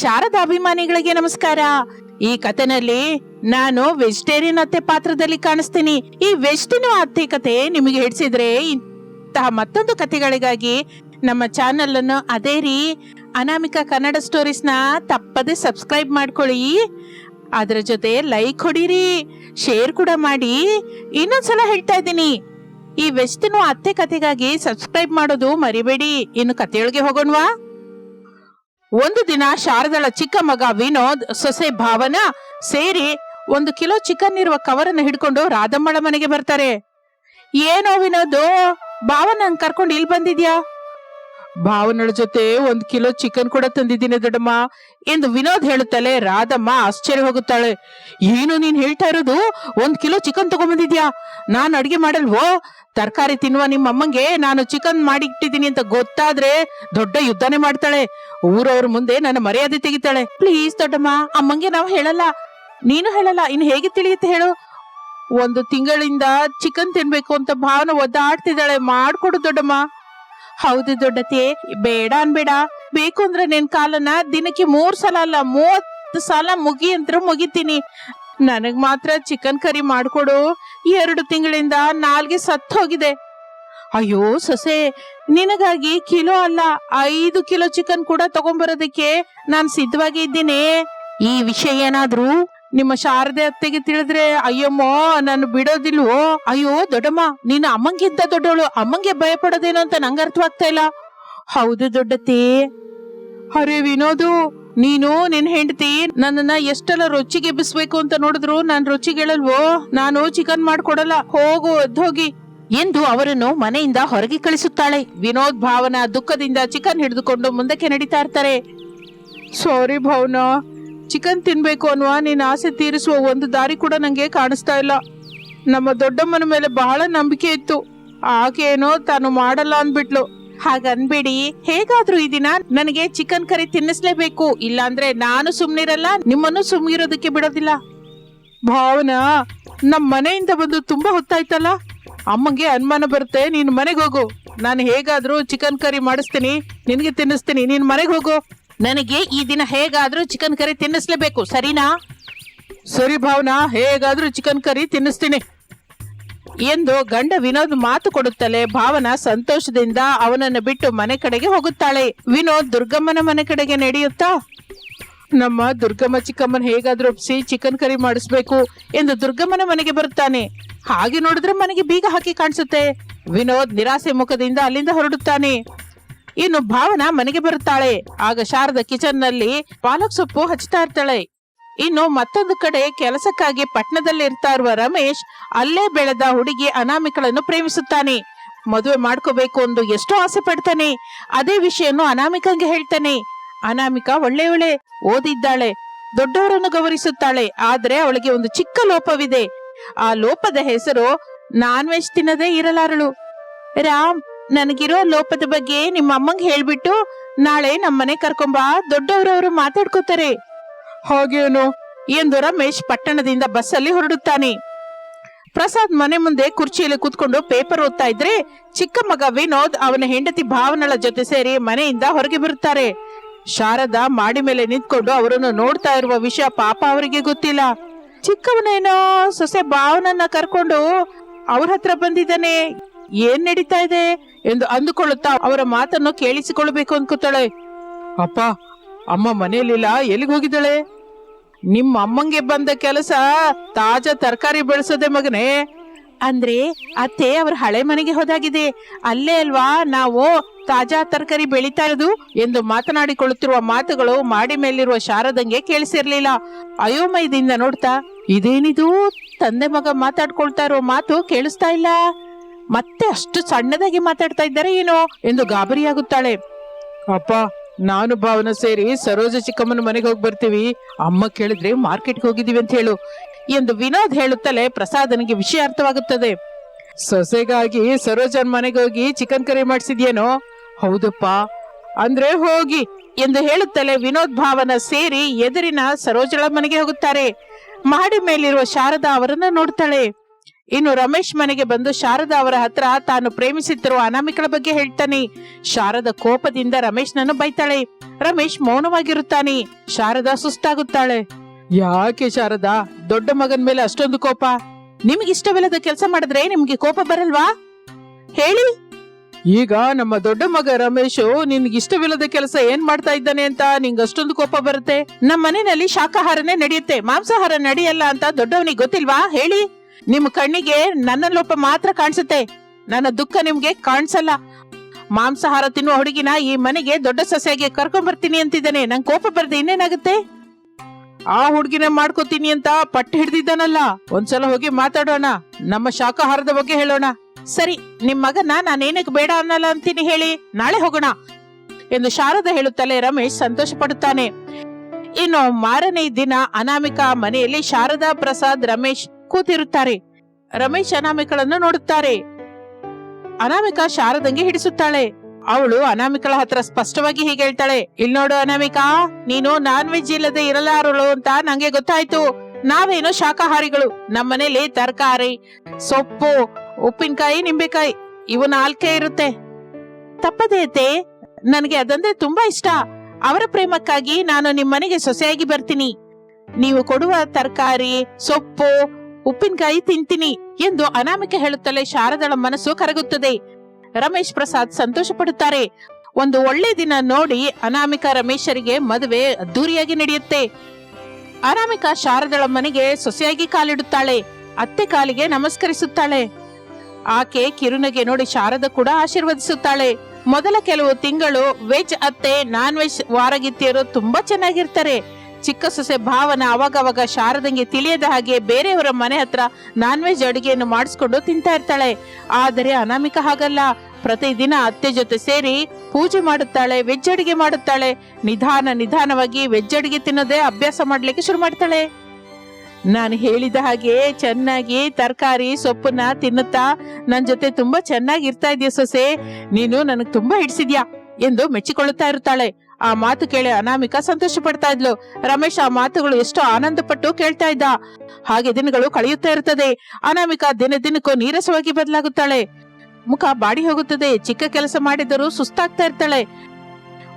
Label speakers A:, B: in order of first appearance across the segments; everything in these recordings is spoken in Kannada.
A: ಶಾರದಾ ಅಭಿಮಾನಿಗಳಿಗೆ ನಮಸ್ಕಾರ. ಈ ಕಥೆನಲ್ಲಿ ನಾನು ವೆಜಿಟೇರಿಯನ್ ಅತ್ತೆ ಪಾತ್ರದಲ್ಲಿ ಕಾಣಿಸ್ತೀನಿ. ಈ ವೆಜ್ಟಿನ ಅತ್ತೆ ಕತೆ ನಿಮಗೆ ಹಿಡಿಸಿದ್ರೆ ಇಂತಹ ಮತ್ತೊಂದು ಕಥೆಗಳಿಗಾಗಿ ನಮ್ಮ ಚಾನೆಲ್ ಅನ್ನು ಅದೇ ರೀ ಅನಾಮಿಕಾ ಕನ್ನಡ ಸ್ಟೋರೀಸ್ನ ತಪ್ಪದೆ ಸಬ್ಸ್ಕ್ರೈಬ್ ಮಾಡ್ಕೊಳ್ಳಿ. ಅದರ ಜೊತೆ ಲೈಕ್ ಹೊಡೀರಿ ಶೇರ್ ಕೂಡ ಮಾಡಿ. ಇನ್ನೊಂದ್ಸಲ ಹೇಳ್ತಾ ಇದ್ದೀನಿ, ಈ ವೆಸ್ಟಿನ ಅತ್ತೆ ಕಥೆಗಾಗಿ ಸಬ್ಸ್ಕ್ರೈಬ್ ಮಾಡೋದು ಮರಿಬೇಡಿ. ಇನ್ನು ಕಥೆಯೊಳಗೆ ಹೋಗೋಣವಾ? ಒಂದು ದಿನ ಶಾರದಳ ಚಿಕ್ಕ ಮಗ ವಿನೋದ್ ಸೊಸೆ ಭಾವನ ಸೇರಿ ಒಂದು ಕಿಲೋ ಚಿಕನ್ ಇರುವ ಕವರನ್ನು ಹಿಡ್ಕೊಂಡು ರಾಧಮ್ಮಳ ಮನೆಗೆ ಬರ್ತಾರೆ. ಏನೋ ವಿನೋದ್ ಭಾವನ ಕರ್ಕೊಂಡು ಇಲ್ಲಿ ಬಂದಿದ್ಯಾ? ಭಾವನಳ ಜೊತೆ ಒಂದ್ ಕಿಲೋ ಚಿಕನ್ ಕೂಡ ತಂದಿದ್ದೀನಿ ದೊಡ್ಡಮ್ಮ. ಎಂದು ವಿನೋದ್ ಹೇಳುತ್ತಲೇ ರಾಧಮ್ಮ ಆಶ್ಚರ್ಯ ಹೋಗುತ್ತಾಳೆ. ಏನು ನೀನ್ ಹೇಳ್ತಾ ಇರೋದು? ಒಂದ್ ಕಿಲೋ ಚಿಕನ್ ತಗೊಂಬಂದಿದ್ಯಾ? ನಾನು ಅಡಿಗೆ ಮಾಡಲ್ವೋ? ತರಕಾರಿ ತಿನ್ನುವ ನಿಮ್ಮ ಅಮ್ಮಂಗೆ ನಾನು ಚಿಕನ್ ಮಾಡಿ ಇಟ್ಟಿದ್ದೀನಿ ಅಂತ ಗೊತ್ತಾದ್ರೆ ದೊಡ್ಡ ಯುದ್ಧನೇ ಮಾಡ್ತಾಳೆ. ಊರವ್ರ ಮುಂದೆ ನನ್ನ ಮರ್ಯಾದೆ ತೆಗಿತಾಳೆ. ಪ್ಲೀಸ್ ದೊಡ್ಡಮ್ಮ, ಅಮ್ಮಂಗೆ ನಾವು ಹೇಳಲ್ಲ. ನೀನು ಹೇಳಲ್ಲ, ಇನ್ನು ಹೇಗೆ ತಿಳಿಯುತ್ತೆ ಹೇಳು. ಒಂದು ತಿಂಗಳಿಂದ ಚಿಕನ್ ತಿನ್ಬೇಕು ಅಂತ ಭಾವನೆ ಒದ್ದಾಡ್ತಿದ್ದಾಳೆ. ಮಾಡ್ಕೊಡು ದೊಡ್ಡಮ್ಮ. ಹೌದು ದೊಡ್ಡತೆ, ಬೇಡ ಅನ್ಬೇಡ. ಬೇಕು ಅಂದ್ರೆ ನಿನ್ ಕಾಲನ್ನ ದಿನಕ್ಕೆ ಮೂರ್ ಸಲ ಅಲ್ಲ, ಮೂವತ್ತು ಸಲ ಮುಗಿ ಅಂತ ಮುಗಿತೀನಿ. ನನಗ್ ಮಾತ್ರ ಚಿಕನ್ ಕರಿ ಮಾಡ್ಕೊಡು. ಎರಡು ತಿಂಗಳಿಂದ ನಾಲ್ಗೆ ಸತ್ತು ಹೋಗಿದೆ. ಅಯ್ಯೋ ಸೊಸೆ, ನಿನಗಾಗಿ ಕಿಲೋ ಅಲ್ಲ, ಐದು ಕಿಲೋ ಚಿಕನ್ ಕೂಡ ತಗೊಂಬರೋದಕ್ಕೆ ನಾನ್ ಸಿದ್ಧವಾಗಿ ಇದ್ದೀನಿ. ಈ ವಿಷಯ ಏನಾದ್ರೂ ನಿಮ್ಮ ಶಾರದೆ ಅತ್ತೆಗೆ ತಿಳಿದ್ರೆ, ಅಯ್ಯಮ್ಮೋ, ನಾನು ಬಿಡೋದಿಲ್ವೋ? ಅಯ್ಯೋ, ದೊಡ್ಡಮ್ಮ, ನೀನು ಅಮ್ಮಂಗಿಂತ ದೊಡ್ಡವಳು, ಅಮ್ಮಂಗೆ ಭಯ ಪಡೋದೇನೋ ಅಂತ ನಂಗೆ ಅರ್ಥವಾಗ್ತಾ ಇಲ್ಲ. ಹೌದು ದೊಡ್ಡತಿ ಅರೆ ವಿನೋದು, ನೀನು ನಿನ್ ಹೆಂಡತಿ, ನನ್ನನ್ನ ಎಷ್ಟೆಲ್ಲ ರುಚಿಗೆ ಎಬ್ಬಿಸ್ಬೇಕು ಅಂತ ನೋಡಿದ್ರು ನಾನ್ ರುಚಿಗೆಳಲ್ವೋ ನಾನು ಚಿಕನ್ ಮಾಡ್ಕೊಡಲ್ಲ, ಹೋಗು ಹೋಗಿ ಎಂದು ಅವರನ್ನು ಮನೆಯಿಂದ ಹೊರಗೆ ಕಳಿಸುತ್ತಾಳೆ. ವಿನೋದ್ ಭಾವನ ದುಃಖದಿಂದ ಚಿಕನ್ ಹಿಡಿದುಕೊಂಡು ಮುಂದಕ್ಕೆ ನಡೀತಾ ಇರ್ತಾರೆ. ಸಾರಿ ಭಾವನಾ ಚಿಕನ್ ತಿನ್ಬೇಕು ಅನ್ನುವ ನಿನ್ನ ಆಸೆ ತೀರಿಸುವ ಒಂದು ದಾರಿ ಕೂಡ ನನಗೆ ಕಾಣಿಸ್ತಾ ಇಲ್ಲ. ನಮ್ಮ ದೊಡ್ಡಮ್ಮನ ಮೇಲೆ ಬಹಳ ನಂಬಿಕೆ ಇತ್ತು. ಆಕೆನೋ ತಾನು ಮಾಡಲ್ಲ ಅಂದ್ಬಿಟ್ಲು. ಹಾಗನ್ಬೇಡಿ, ಹೇಗಾದ್ರೂ ಈ ದಿನ ನನಗೆ ಚಿಕನ್ ಕರಿ ತಿನ್ನಿಸ್ಲೇಬೇಕು. ಇಲ್ಲಾಂದ್ರೆ ನಾನು ಸುಮ್ನಿರಲ್ಲ, ನಿಮ್ಮನ್ನು ಸುಮ್ನಿರೋದಕ್ಕೆ ಬಿಡೋದಿಲ್ಲ. ಭಾವನಾ ನಮ್ಮ ಮನೆಯಿಂದ ಬಂದು ತುಂಬಾ ಹೊತ್ತಾಯ್ತಲ್ಲ? ಅಮ್ಮಂಗೆ ಅನುಮಾನ ಬರುತ್ತೆ, ನೀನ್ ಮನೆಗೆ ಹೋಗು. ನಾನು ಹೇಗಾದ್ರೂ ಚಿಕನ್ ಕರಿ ಮಾಡಿಸ್ತೀನಿ, ನಿನಗೆ ತಿನ್ನಿಸ್ತೀನಿ, ನೀನ್ ಮನೆಗೆ ಹೋಗು. ನನಗೆ ಈ ದಿನ ಹೇಗಾದ್ರೂ ಚಿಕನ್ ಕರಿ ತಿನ್ನಿಸ್ಲೇಬೇಕು ಸರಿನಾ? ಸರಿ ಭಾವನಾ ಹೇಗಾದ್ರೂ ಚಿಕನ್ ಕರಿ ತಿನ್ನಿಸ್ತೀನಿ. ಎಂದು ಗಂಡ ವಿನೋದ್ ಮಾತು ಕೊಡುತ್ತಲೇ ಭಾವನ ಸಂತೋಷದಿಂದ ಅವನನ್ನು ಬಿಟ್ಟು ಮನೆ ಕಡೆಗೆ ಹೋಗುತ್ತಾಳೆ. ವಿನೋದ್ ದುರ್ಗಮ್ಮನ ಮನೆ ಕಡೆಗೆ ನಡೆಯುತ್ತಾ? ನಮ್ಮ ದುರ್ಗಮ್ಮ ಚಿಕ್ಕಮ್ಮನ ಹೇಗಾದ್ರೂ ಒಪ್ಸಿ ಚಿಕನ್ ಕರಿ ಮಾಡಿಸ್ಬೇಕು ಎಂದು ದುರ್ಗಮ್ಮನ ಮನೆಗೆ ಬರುತ್ತಾನೆ. ಹಾಗೆ ನೋಡಿದ್ರೆ ಮನೆಗೆ ಬೀಗ ಹಾಕಿ ಕಾಣಿಸುತ್ತೆ. ವಿನೋದ್ ನಿರಾಸೆ ಮುಖದಿಂದ ಅಲ್ಲಿಂದ ಹೊರಡುತ್ತಾನೆ. ಇನ್ನು ಭಾವನ ಮನೆಗೆ ಬರುತ್ತಾಳೆ. ಆಗ ಶಾರದ ಕಿಚನ್ನಲ್ಲಿ ಪಾಲಕ್ ಸೊಪ್ಪು ಹಚ್ತಾ ಇರ್ತಾಳೆ. ಇನ್ನು ಮತ್ತೊಂದು ಕಡೆ ಕೆಲಸಕ್ಕಾಗಿ ಪಟ್ಟಣದಲ್ಲಿ ಇರ್ತಾ ಇರುವ ರಮೇಶ್ ಅಲ್ಲೇ ಬೆಳೆದ ಹುಡುಗಿ ಅನಾಮಿಕಳನ್ನು ಪ್ರೇಮಿಸುತ್ತಾನೆ. ಮದುವೆ ಮಾಡ್ಕೋಬೇಕು ಎಂದು ಎಷ್ಟೋ ಆಸೆ ಪಡ್ತಾನೆ. ಅದೇ ವಿಷಯನ್ನು ಅನಾಮಿಕಂಗೆ ಹೇಳ್ತಾನೆ. ಅನಾಮಿಕಾ ಒಳ್ಳೆಯವಳೆ, ಓದಿದ್ದಾಳೆ, ದೊಡ್ಡವರನ್ನು ಗೌರವಿಸುತ್ತಾಳೆ, ಆದ್ರೆ ಅವಳಿಗೆ ಒಂದು ಚಿಕ್ಕ ಲೋಪವಿದೆ. ಆ ಲೋಪದ ಹೆಸರು ನಾನ್ ವೆಜ್ ತಿನ್ನದೇ ಇರಲಾರಳು. ರಾಮ್ ನನಗಿರೋ ಲೋಪದ ಬಗ್ಗೆ ನಿಮ್ಮ ಅಮ್ಮಂಗೆ ಹೇಳ್ಬಿಟ್ಟು ನಾಳೆ ನಮ್ಮನೆ ಕರ್ಕೊಂಬಾ ದೊಡ್ಡವರವರು ಮಾತಾಡ್ಕೋತಾರೆ. ಹಾಗೇನು ಎಂದು ರಮೇಶ್ ಪಟ್ಟಣದಿಂದ ಬಸ್ಸಲ್ಲಿ ಹೊರಡುತ್ತಾನೆ. ಪ್ರಸಾದ್ ಮನೆ ಮುಂದೆ ಕುರ್ಚಿಯಲ್ಲಿ ಕೂತ್ಕೊಂಡು ಪೇಪರ್ ಓದ್ತಾ ಇದ್ರೆ ಚಿಕ್ಕ ಮಗ ವಿನೋದ್ ಅವನ ಹೆಂಡತಿ ಭಾವನಳ ಜೊತೆ ಸೇರಿ ಮನೆಯಿಂದ ಹೊರಗೆ ಬರುತ್ತಾರೆ. ಶಾರದಾ ಮಾಡಿ ಮೇಲೆ ನಿಂತ್ಕೊಂಡು ಅವರನ್ನು ನೋಡ್ತಾ ಇರುವ ವಿಷಯ ಪಾಪ ಅವರಿಗೆ ಗೊತ್ತಿಲ್ಲ. ಚಿಕ್ಕವನೇನೋ ಸೊಸೆ ಭಾವನನ್ನ ಕರ್ಕೊಂಡು ಅವ್ರ ಹತ್ರ ಬಂದಿದ್ದಾನೆ. ಏನ್ ನಡೀತಾ ಇದೆ ಎಂದು ಅಂದುಕೊಳ್ಳುತ್ತಾ ಅವರ ಮಾತನ್ನು ಕೇಳಿಸಿಕೊಳ್ಳಬೇಕು ಅನ್ಕೋತಾಳೆ ಅಪ್ಪ, ಅಮ್ಮ ಮನೆಯಲ್ಲಿಲ್ಲ ಎಲ್ಲಿಗೆ ಹೋಗಿದ್ದಾಳೆ? ನಿಮ್ಮ ಅಮ್ಮಂಗೆ ಬಂದ ಕೆಲಸ ತಾಜಾ ತರಕಾರಿ ಬೆಳೆಸೋದೆ ಮಗನೇ. ಅಂದ್ರೆ ಅತ್ತೆ ಅವ್ರ ಹಳೆ ಮನೆಗೆ ಹೋದಾಗಿದೆ. ಅಲ್ಲೇ ಅಲ್ವಾ ನಾವು ತಾಜಾ ತರಕಾರಿ ಬೆಳೀತಾ ಇರೋದು ಎಂದು ಮಾತನಾಡಿಕೊಳ್ಳುತ್ತಿರುವ ಮಾತುಗಳು ಮಾಡಿ ಮೇಲಿರುವ ಶಾರದಂಗೆ ಕೇಳಿಸಿರ್ಲಿಲ್ಲ. ಅಯೋಮಯದಿಂದ ನೋಡ್ತಾ, ಇದೇನಿದು? ತಂದೆ ಮಗ ಮಾತಾಡ್ಕೊಳ್ತಾ ಇರೋ ಮಾತು ಕೇಳಿಸ್ತಾ ಇಲ್ಲ. ಮತ್ತೆ ಅಷ್ಟು ಸಣ್ಣದಾಗಿ ಮಾತಾಡ್ತಾ ಇದ್ದಾರೆ ಏನೋ ಎಂದು ಗಾಬರಿಯಾಗುತ್ತಾಳೆ. ಅಪ್ಪ, ನಾನು ಭಾವನ ಸೇರಿ ಸರೋಜ ಚಿಕ್ಕಮ್ಮನ ಮನೆಗೆ ಹೋಗಿ ಬರ್ತೀವಿ. ಅಮ್ಮ ಕೇಳಿದ್ರೆ ಮಾರ್ಕೆಟ್ಗೆ ಹೋಗಿದೀವಿ ಅಂತ ಹೇಳು ಎಂದು ವಿನೋದ್ ಹೇಳುತ್ತಲೇ ಪ್ರಸಾದನಿಗೆ ವಿಷಯ ಅರ್ಥವಾಗುತ್ತದೆ. ಸೊಸೆಗಾಗಿ ಸರೋಜನ್ ಮನೆಗೆ ಹೋಗಿ ಚಿಕನ್ ಕರಿ ಮಾಡಿಸಿದ್ಯೇನೋ? ಹೌದಪ್ಪ. ಅಂದ್ರೆ ಹೋಗಿ ಎಂದು ಹೇಳುತ್ತಲೇ ವಿನೋದ್ ಭಾವನ ಸೇರಿ ಎದುರಿನ ಸರೋಜಳ ಮನೆಗೆ ಹೋಗುತ್ತಾರೆ. ಮಹಡಿ ಮೇಲಿರುವ ಶಾರದಾ ಅವರನ್ನ ನೋಡ್ತಾಳೆ. ಇನ್ನು ರಮೇಶ್ ಮನೆಗೆ ಬಂದು ಶಾರದಾ ಅವರ ಹತ್ರ ತಾನು ಪ್ರೇಮಿಸುತ್ತಿರುವ ಅನಾಮಿಕಳ ಬಗ್ಗೆ ಹೇಳ್ತಾನೆ. ಶಾರದ ಕೋಪದಿಂದ ರಮೇಶ್ನನ್ನು ಬೈತಾಳೆ. ರಮೇಶ್ ಮೌನವಾಗಿರುತ್ತಾನೆ. ಶಾರದಾ ಸುಸ್ತಾಗುತ್ತಾಳೆ. ಯಾಕೆ ಶಾರದಾ? ದೊಡ್ಡ ಮಗನ್ ಮೇಲೆ ಅಷ್ಟೊಂದು ಕೋಪ. ನಿಮ್ಗೆ ಇಷ್ಟವಿಲ್ಲದ ಕೆಲಸ ಮಾಡಿದ್ರೆ ನಿಮ್ಗೆ ಕೋಪ ಬರಲ್ವಾ? ಹೇಳಿ. ಈಗ ನಮ್ಮ ದೊಡ್ಡ ಮಗ ರಮೇಶ್ ನಿನ್ಗೆ ಇಷ್ಟವಿಲ್ಲದ ಕೆಲಸ ಏನ್ ಮಾಡ್ತಾ ಇದ್ದಾನೆ ಅಂತ ನಿಂಗೆ ಅಷ್ಟೊಂದು ಕೋಪ ಬರುತ್ತೆ? ನಮ್ಮ ಮನೆಯಲ್ಲಿ ಶಾಕಾಹಾರನೇ ನಡೆಯುತ್ತೆ. ಮಾಂಸಾಹಾರ ನಡೆಯಲ್ಲ ಅಂತ ದೊಡ್ಡವನಿಗೆ ಗೊತ್ತಿಲ್ವಾ? ಹೇಳಿ. ನಿಮ್ ಕಣ್ಣಿಗೆ ನನ್ನ ಲೋಪ ಮಾತ್ರ ಕಾಣಿಸುತ್ತೆ. ನನ್ನ ದುಃಖ ನಿಮ್ಗೆ ಕಾಣಿಸಲ್ಲ. ಮಾಂಸಾಹಾರ ತಿನ್ನುವ ಹುಡುಗಿನ ಈ ಮನೆಗೆ ದೊಡ್ಡ ಸಸ್ಯಾಗೆ ಕರ್ಕೊಂಡ್ ಬರ್ತೀನಿ ಅಂತಿದ್ದಾನೆ. ನಂಗೆ ಕೋಪ ಬರ್ದೆ ಇನ್ನೇನಾಗುತ್ತೆ? ಆ ಹುಡುಗಿನ ಮಾಡ್ಕೋತೀನಿ ಅಂತ ಪಟ್ಟು ಹಿಡ್ದಿದ್ದಾನಲ್ಲ. ಒಂದ್ಸಲ ಹೋಗಿ ಮಾತಾಡೋಣ. ನಮ್ಮ ಶಾಖಾಹಾರದ ಬಗ್ಗೆ ಹೇಳೋಣ. ಸರಿ, ನಿಮ್ ಮಗನ ನಾನೇನಕ್ಕೆ ಬೇಡ ಅನ್ನಲ್ಲ ಅಂತೀನಿ ಹೇಳಿ. ನಾಳೆ ಹೋಗೋಣ ಎಂದು ಶಾರದ ಹೇಳುತ್ತಲೇ ರಮೇಶ್ ಸಂತೋಷ ಪಡುತ್ತಾನೆ ಇನ್ನು ಮಾರನೇ ದಿನ ಅನಾಮಿಕಾ ಮನೆಯಲ್ಲಿ ಶಾರದಾ ಪ್ರಸಾದ್ ರಮೇಶ್ ಕೂತಿರುತ್ತಾರೆ. ರಮೇಶ್ ಅನಾಮಿಕಳನ್ನು ನೋಡುತ್ತಾರೆ. ಅನಾಮಿಕ ಶಾರದಂಗೆ ಹಿಡಿಸುತ್ತಾಳೆ. ಅವಳು ಅನಾಮಿಕಳ ಹತ್ರ ಸ್ಪಷ್ಟವಾಗಿ ಹೀಗೆ ಹೇಳ್ತಾಳೆ. ಇಲ್ ನೋಡು ಅನಾಮಿಕಾ, ನೀನು ನಾನ್ ವೆಜ್ ಇಲ್ಲದೆ ಇರಲಾರಳು ಅಂತ ನಂಗೆ ಗೊತ್ತಾಯ್ತು. ನಾವೇನು ಶಾಕಾಹಾರಿಗಳು ನಮ್ಮನೇಲಿ ತರಕಾರಿ, ಸೊಪ್ಪು, ಉಪ್ಪಿನಕಾಯಿ, ನಿಂಬೆಕಾಯಿ, ಇವು ನಾಲ್ಕೇ ಇರುತ್ತೆ. ತಪ್ಪದೇತೆ ನನಗೆ ಅದಂದ್ರೆ ತುಂಬಾ ಇಷ್ಟ. ಅವರ ಪ್ರೇಮಕ್ಕಾಗಿ ನಾನು ನಿಮ್ಮನೆಗೆ ಸೊಸೆಯಾಗಿ ಬರ್ತೀನಿ. ನೀವು ಕೊಡುವ ತರಕಾರಿ, ಸೊಪ್ಪು ಉಪ್ಪಿನಕಾಯಿ ತಿಂತೀನಿ ಎಂದು ಅನಾಮಿಕ ಹೇಳುತ್ತಲೇ ಶಾರದಳ ಮನಸ್ಸು ಕರಗುತ್ತದೆ. ರಮೇಶ್ ಪ್ರಸಾದ್ ಸಂತೋಷ ಪಡುತ್ತಾರೆ ಒಂದು ಒಳ್ಳೆ ದಿನ ನೋಡಿ ಅನಾಮಿಕಾ ರಮೇಶರಿಗೆ ಮದುವೆ ಅದ್ದೂರಿಯಾಗಿ ನಡೆಯುತ್ತೆ. ಅನಾಮಿಕಾ ಶಾರದಳ ಮನೆಗೆ ಸೊಸೆಯಾಗಿ ಕಾಲಿಡುತ್ತಾಳೆ. ಅತ್ತೆ ಕಾಲಿಗೆ ನಮಸ್ಕರಿಸುತ್ತಾಳೆ. ಆಕೆ ಕಿರುನಗೆ ನೋಡಿ ಶಾರದ ಕೂಡ ಆಶೀರ್ವದಿಸುತ್ತಾಳೆ. ಮೊದಲ ಕೆಲವು ತಿಂಗಳು ವೆಜ್ ಅತ್ತೆ, ನಾನ್ ವೆಜ್ ವಾರಗಿತ್ತಿಯರು ತುಂಬಾ ಚೆನ್ನಾಗಿರ್ತಾರೆ. ಚಿಕ್ಕ ಸೊಸೆ ಭಾವನ ಅವಾಗವಾಗ ಶಾರದಂಗೆ ತಿಳಿಯದ ಹಾಗೆ ಬೇರೆಯವರ ಮನೆ ಹತ್ರ ನಾನ್ ವೆಜ್ ಅಡುಗೆಯನ್ನು ಮಾಡಿಸ್ಕೊಂಡು ತಿಂತಾ ಇರ್ತಾಳೆ. ಆದರೆ ಅನಾಮಿಕ ಹಾಗಲ್ಲ. ಪ್ರತಿದಿನ ಅತ್ತೆ ಜೊತೆ ಸೇರಿ ಪೂಜೆ ಮಾಡುತ್ತಾಳೆ ವೆಜ್ ಅಡುಗೆ ಮಾಡುತ್ತಾಳೆ. ನಿಧಾನ ನಿಧಾನವಾಗಿ ವೆಜ್ ಅಡುಗೆ ತಿನ್ನೋದೇ ಅಭ್ಯಾಸ ಮಾಡ್ಲಿಕ್ಕೆ ಶುರು ಮಾಡ್ತಾಳೆ. ನಾನು ಹೇಳಿದ ಹಾಗೆ ಚೆನ್ನಾಗಿ ತರಕಾರಿ ಸೊಪ್ಪನ್ನ ತಿನ್ನುತ್ತಾ ನನ್ನ ಜೊತೆ ತುಂಬಾ ಚೆನ್ನಾಗಿ ಇರ್ತಾ ಇದೆಯಾ ಸೊಸೆ. ನೀನು ನನಗೆ ತುಂಬಾ ಹಿಡಿಸಿದ್ಯಾ ಎಂದು ಮೆಚ್ಚಿಕೊಳ್ಳುತ್ತಾ ಇರ್ತಾಳೆ. ಆ ಮಾತು ಕೇಳಿ ಅನಾಮಿಕ ಸಂತೋಷ ಪಡ್ತಾ ಇದ್ಲು. ರಮೇಶ್ ಆ ಮಾತುಗಳು ಎಷ್ಟೋ ಆನಂದ ಪಟ್ಟು ಕೇಳ್ತಾ ಇದ್ದ. ಹಾಗೆ ದಿನಗಳು ಕಳೆಯುತ್ತಾ ಇರ್ತದೆ ಅನಾಮಿಕ ದಿನ ದಿನಕ್ಕೂ ನೀರಸವಾಗಿ ಬದಲಾಗುತ್ತಾಳೆ. ಮುಖ ಬಾಡಿ ಹೋಗುತ್ತದೆ. ಚಿಕ್ಕ ಕೆಲಸ ಮಾಡಿದರೂ ಸುಸ್ತಾಗ್ತಾ ಇರ್ತಾಳೆ.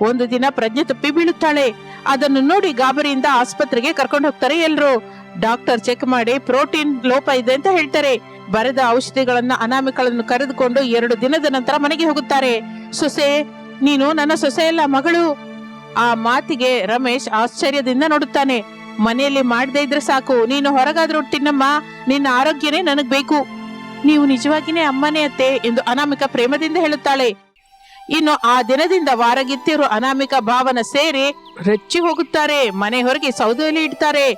A: ಒಂದು ದಿನ ಪ್ರಜ್ಞೆ ತಪ್ಪಿ ಬೀಳುತ್ತಾಳೆ. ಅದನ್ನು ನೋಡಿ ಗಾಬರಿಯಿಂದ ಆಸ್ಪತ್ರೆಗೆ ಕರ್ಕೊಂಡು ಹೋಗ್ತಾರೆ ಎಲ್ರು. ಡಾಕ್ಟರ್ ಚೆಕ್ ಮಾಡಿ ಪ್ರೋಟೀನ್ ಲೋಪ ಇದೆ ಅಂತ ಹೇಳ್ತಾರೆ. ಬರೆದ ಔಷಧಿಗಳನ್ನ ಅನಾಮಿಕಳನ್ನು ಕರೆದುಕೊಂಡು ಎರಡು ದಿನದ ನಂತರ ಮನೆಗೆ ಹೋಗುತ್ತಾರೆ. ಸೊಸೆ, ನೀನು ನನ್ನ ಸೊಸೆಯಲ್ಲ ಮಗಳು. ಆ ಮಾತಿಗೆ ರಮೇಶ್ ಆಶ್ಚರ್ಯದಿಂದ ನೋಡುತ್ತಾನೆ. ಮನೆಯಲ್ಲಿ ಮಾಡದೇ ಇದ್ರೆ ಸಾಕು. ನೀನು ಹೊರಗಾದ್ರೂ ತಿನ್ನಮ್ಮ. ನಿನ್ನ ಆರೋಗ್ಯನೇ ನನಗ್ ಬೇಕು. ನೀವು ನಿಜವಾಗಿನೇ ಅಮ್ಮನೇ ಅತ್ತೆ ಎಂದು ಅನಾಮಿಕ ಪ್ರೇಮದಿಂದ ಹೇಳುತ್ತಾಳೆ. ಇನ್ನು ಆ ದಿನದಿಂದ ವಾರಗಿತ್ತಿಯರು ಅನಾಮಿಕ ಭಾವನ ಸೇರಿ ರಚ್ಚಿ ಹೋಗುತ್ತಾರೆ. ಮನೆ ಹೊರಗೆ ಸೌದೆಯಲ್ಲಿ ಇಡ್ತಾರೆ.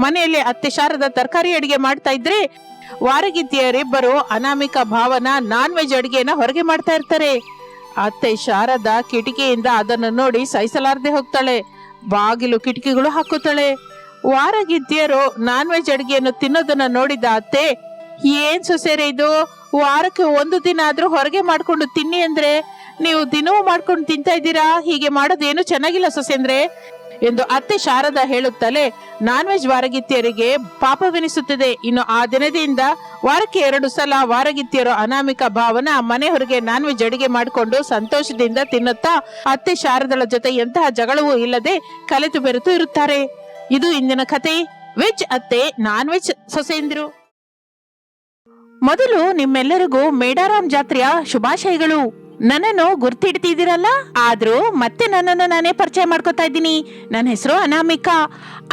A: ಮನೆಯಲ್ಲಿ ಅತ್ತೆ ಶಾರದ ತರಕಾರಿ ಅಡಿಗೆ ಮಾಡ್ತಾ ಇದ್ರೆ ವಾರಗಿತ್ತಿಯರಿಬ್ಬರು ಅನಾಮಿಕ ಭಾವನ ನಾನ್ ವೆಜ್ ಅಡಿಗೆನ ಹೊರಗೆ ಮಾಡ್ತಾ ಇರ್ತಾರೆ. ಅತ್ತೆ ಶಾರದ ಕಿಟಕಿಯಿಂದ ಅದನ್ನು ನೋಡಿ ಸಹಿಸಲಾರದೆ ಹೋಗ್ತಾಳೆ. ಬಾಗಿಲು ಕಿಟಕಿಗಳು ಹಾಕುತ್ತಾಳೆ. ವಾರಗಿತ್ತಿಯರು ನಾನ್ ವೆಜ್ ಅಡಿಗೆಯನ್ನು ತಿನ್ನೋದನ್ನ ನೋಡಿದ ಅತ್ತೆ, ಏನ್ ಸೊಸೆರೆ ಇದು? ವಾರಕ್ಕೆ ಒಂದು ದಿನ ಆದ್ರೂ ಹೊರಗೆ ಮಾಡ್ಕೊಂಡು ತಿನ್ನಿ ಅಂದ್ರೆ ನೀವು ದಿನವೂ ಮಾಡ್ಕೊಂಡು ತಿಂತಾ ಇದ್ದೀರಾ? ಹೀಗೆ ಮಾಡೋದೇನು ಚೆನ್ನಾಗಿಲ್ಲ ಸೊಸೆಂದ್ರೆ. ಎಂದು ಅತ್ತೆ ಶಾರದಾ ಹೇಳುತ್ತಲೇ ನಾನ್ ವೆಜ್ ವಾರಗಿತ್ತಿಯರಿಗೆ ಪಾಪವೆನಿಸುತ್ತದೆ. ಇನ್ನು ಆ ದಿನದಿಂದ ವಾರಕ್ಕೆ ಎರಡು ಸಲ ವಾರಗಿತ್ತಿಯರು ಅನಾಮಿಕ ಭಾವನ ಮನೆ ಹೊರಗೆ ನಾನ್ ವೆಜ್ ಅಡಿಗೆ ಮಾಡಿಕೊಂಡು ಸಂತೋಷದಿಂದ ತಿನ್ನುತ್ತಾ ಅತ್ತೆ ಶಾರದಳ ಜೊತೆ ಎಂತಹ ಜಗಳವೂ ಇಲ್ಲದೆ ಕಲೆತು ಬೆರೆತು ಇರುತ್ತಾರೆ. ಇದು ಇಂದಿನ ಕತೆ. ವೆಜ್ ಅತ್ತೆ ನಾನ್ ವೆಜ್ ಸೊಸೆಂದಿರು ಮೊದಲು ನಿಮ್ಮೆಲ್ಲರಿಗೂ ಮೇಡಾರಾಮ್ ಜಾತ್ರೆಯ ಶುಭಾಶಯಗಳು. ನನ್ನನ್ನು ಗುರ್ತಿಡ್ತಿದ್ದೀರಲ್ಲ? ಆದ್ರೂ ಮತ್ತೆ ನನ್ನನ್ನು ನಾನೇ ಪರಿಚಯ ಮಾಡ್ಕೊತಾ ಇದ್ದೀನಿ. ನನ್ನ ಹೆಸರು ಅನಾಮಿಕಾ.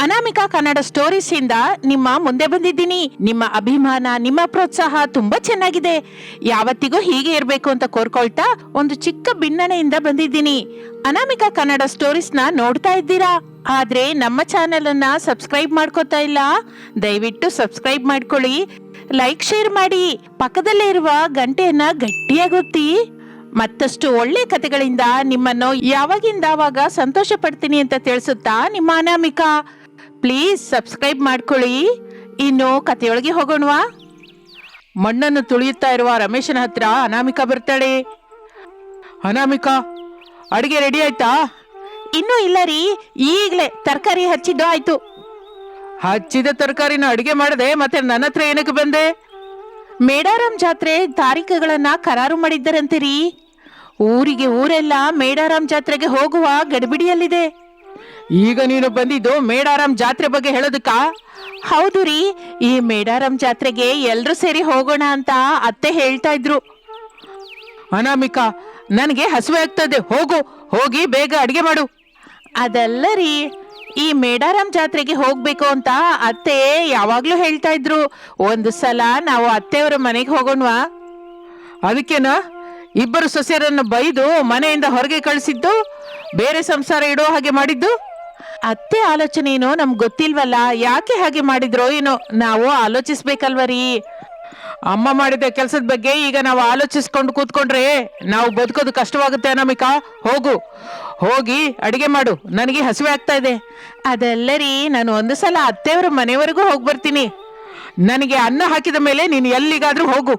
A: ಅನಾಮಿಕಾ ಕನ್ನಡ ಸ್ಟೋರೀಸ್ ಇಂದ ನಿಮ್ಮ ಮುಂದೆ ಬಂದಿದ್ದೀನಿ. ನಿಮ್ಮ ಅಭಿಮಾನ, ನಿಮ್ಮ ಪ್ರೋತ್ಸಾಹ ತುಂಬಾ ಚೆನ್ನಾಗಿದೆ. ಯಾವತ್ತಿಗೂ ಹೀಗೆ ಇರಬೇಕು ಅಂತ ಕೋರ್ಕೊಳ್ತಾ ಒಂದು ಚಿಕ್ಕ ಭಿನ್ನಣೆಯಿಂದ ಬಂದಿದ್ದೀನಿ. ಅನಾಮಿಕಾ ಕನ್ನಡ ಸ್ಟೋರೀಸ್ನ ನೋಡ್ತಾ ಇದ್ದೀರಾ? ಆದ್ರೆ ನಮ್ಮ ಚಾನೆಲ್ ಅನ್ನ ಸಬ್ಸ್ಕ್ರೈಬ್ ಮಾಡ್ಕೋತಾ ಇಲ್ಲ. ದಯವಿಟ್ಟು ಸಬ್ಸ್ಕ್ರೈಬ್ ಮಾಡ್ಕೊಳ್ಳಿ. ಲೈಕ್ ಶೇರ್ ಮಾಡಿ. ಪಕ್ಕದಲ್ಲೇ ಇರುವ ಗಂಟೆಯನ್ನ ಗಟ್ಟಿಯಾಗಿ ಒತ್ತಿ ಮತ್ತಷ್ಟು ಒಳ್ಳೆ ಕತೆಗಳಿಂದ ನಿಮ್ಮನ್ನು ಯಾವಾಗಿಂದ ಆವಾಗ ಸಂತೋಷ ಪಡ್ತೀನಿ ಅಂತ ತಿಳಿಸುತ್ತಾ ನಿಮ್ಮ ಅನಾಮಿಕಾ? ಪ್ಲೀಸ್ ಸಬ್ಸ್ಕ್ರೈಬ್ ಮಾಡ್ಕೊಳ್ಳಿ. ಇನ್ನು ಕತೆಯೊಳಗೆ ಹೋಗೋಣವಾ. ಮಣ್ಣನ್ನು ತುಳಿಯುತ್ತಾ ಇರುವ ರಮೇಶನ ಹತ್ರ ಅನಾಮಿಕಾ ಬರ್ತಾಳೆ. ಅನಾಮಿಕಾ, ಅಡಿಗೆ ರೆಡಿ ಆಯ್ತಾ? ಇನ್ನೂ ಇಲ್ಲ ರೀ, ಈಗಲೇ ತರಕಾರಿ ಹಚ್ಚಿದ್ದು ಆಯ್ತು. ಹಚ್ಚಿದ ತರಕಾರಿನ ಅಡಿಗೆ ಮಾಡದೆ ಮತ್ತೆ ನನ್ನ ಹತ್ರ ಏನಕ್ಕೆ ಬಂದೆ? ಮೇಡಾರಾಮ್ ಜಾತ್ರೆ ತಾರೀಖುಗಳನ್ನ ಕರಾರು ಮಾಡಿದ್ದರಂತೀರಿ ಊರಿಗೆ ಊರೆಲ್ಲ ಮೇಡಾರಾಮ್ ಜಾತ್ರೆಗೆ ಹೋಗುವ ಗಡಿಬಿಡಿಯಲ್ಲಿದೆ. ಈಗ ನೀನು ಬಂದಿದ್ದು ಮೇಡಾರಾಮ್ ಜಾತ್ರೆ ಬಗ್ಗೆ ಹೇಳೋದಕ್ಕ? ಹೌದು ರೀ ಈ ಮೇಡಾರಾಮ್ ಜಾತ್ರೆಗೆ ಎಲ್ರೂ ಸೇರಿ ಹೋಗೋಣ ಅಂತ ಅತ್ತೆ ಹೇಳ್ತಾ ಇದ್ರು. ಅನಾಮಿಕಾ ನನಗೆ ಹಸುವೆ ಆಗ್ತದೆ ಹೋಗು ಹೋಗಿ ಬೇಗ ಅಡಿಗೆ ಮಾಡು. ಅದಲ್ಲ ರೀ ಈ ಮೇಡಾರಾಮ್ ಜಾತ್ರೆಗೆ ಹೋಗ್ಬೇಕು ಅಂತ ಅತ್ತೆ ಯಾವಾಗ್ಲೂ ಹೇಳ್ತಾ ಇದ್ರು ಒಂದು ಸಲ ನಾವು ಅತ್ತೆಯವರ ಮನೆಗೆ ಹೋಗೋಣವಾ? ಅದಕ್ಕೇನ? ಇಬ್ಬರು ಸೊಸೆಯರನ್ನು ಬೈದು ಮನೆಯಿಂದ ಹೊರಗೆ ಕಳಿಸಿದ್ದು ಬೇರೆ ಸಂಸಾರ ಇಡೋ ಹಾಗೆ ಮಾಡಿದ್ದು? ಅತ್ತೆ ಆಲೋಚನೆ ಏನೋ ನಮ್ಗೆ ಗೊತ್ತಿಲ್ವಲ್ಲ ಯಾಕೆ ಹಾಗೆ ಮಾಡಿದ್ರೋ ಏನೋ ನಾವು ಆಲೋಚಿಸ್ಬೇಕಲ್ವ ರೀ ಅಮ್ಮ ಮಾಡಿದ ಕೆಲಸದ ಬಗ್ಗೆ ಈಗ ನಾವು ಆಲೋಚಿಸ್ಕೊಂಡು ಕೂತ್ಕೊಂಡ್ರೆ ನಾವು ಬದುಕೋದು ಕಷ್ಟವಾಗುತ್ತೆ ಅನಾಮಿಕಾ. ಹೋಗು ಹೋಗಿ ಅಡಿಗೆ ಮಾಡು ನನಗೆ ಹಸಿವೆ ಆಗ್ತಾ ಇದೆ. ಅದೆಲ್ಲ ರೀ ನಾನು ಒಂದು ಸಲ ಅತ್ತೆಯವರ ಮನೆವರೆಗೂ ಹೋಗಿ ಬರ್ತೀನಿ ನನಗೆ ಅನ್ನ ಹಾಕಿದ ಮೇಲೆ ನೀನು ಎಲ್ಲಿಗಾದ್ರೂ ಹೋಗು.